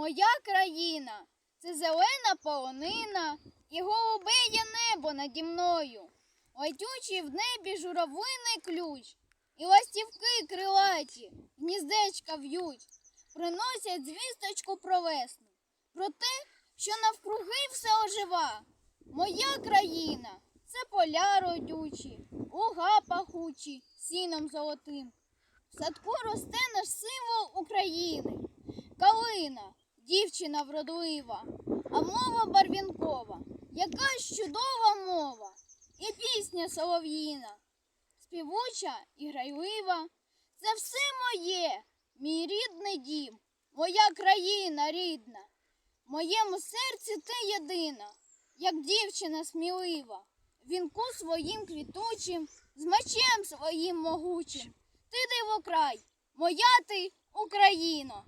Моя країна це зелена полонина і голубеє небо наді мною. Летючий в небі журавлиний ключ, і ластівки крилаті гніздечка в'ють, приносять звісточку про весну, про те, що навкруги все ожива. Моя країна це поля родючі, луга пахучі, сіном золотим. В садку росте наш. Калина, дівчина вродлива, а мова барвінкова, яка чудова мова, і пісня солов'їна, співуча і грайлива. Це все моє, мій рідний дім, моя країна рідна. В моєму серці ти єдина, як дівчина смілива, вінку своїм квітучим, з мечем своїм могучим. Ти дивокрай, моя ти Україно.